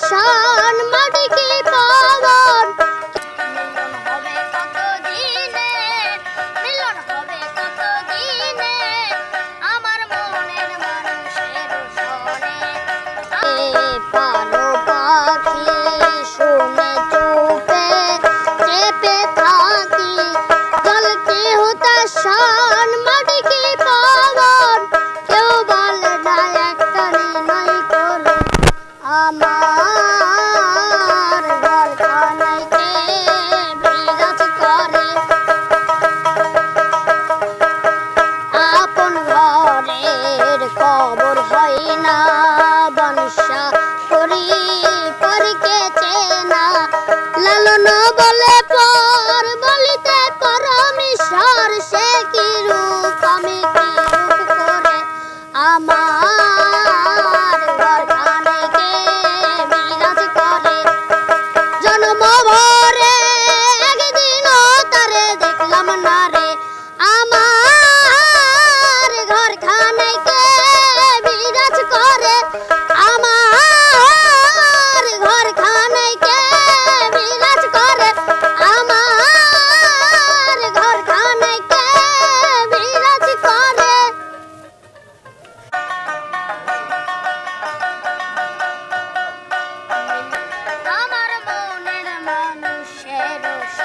শান মাটি কি পাবন হবে কত দিনে মিলন হবে কত দিনে আমার মনের মানুষের সনে এ পানো পাখি শুনে চুপে চেপে থাকি পাবন কেউ বলে না একটা নির্ণয় করে আমার কবর হয় না বনসা করি পরকে চেনা লালন বলে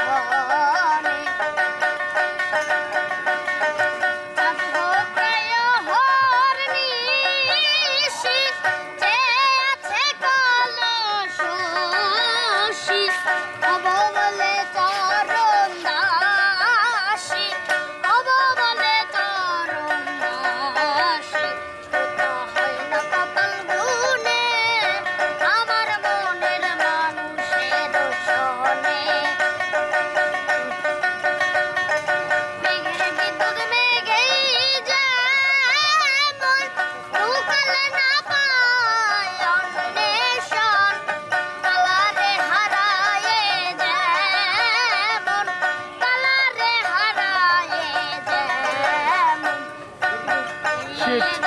আমার মনের মানুষের সব শিট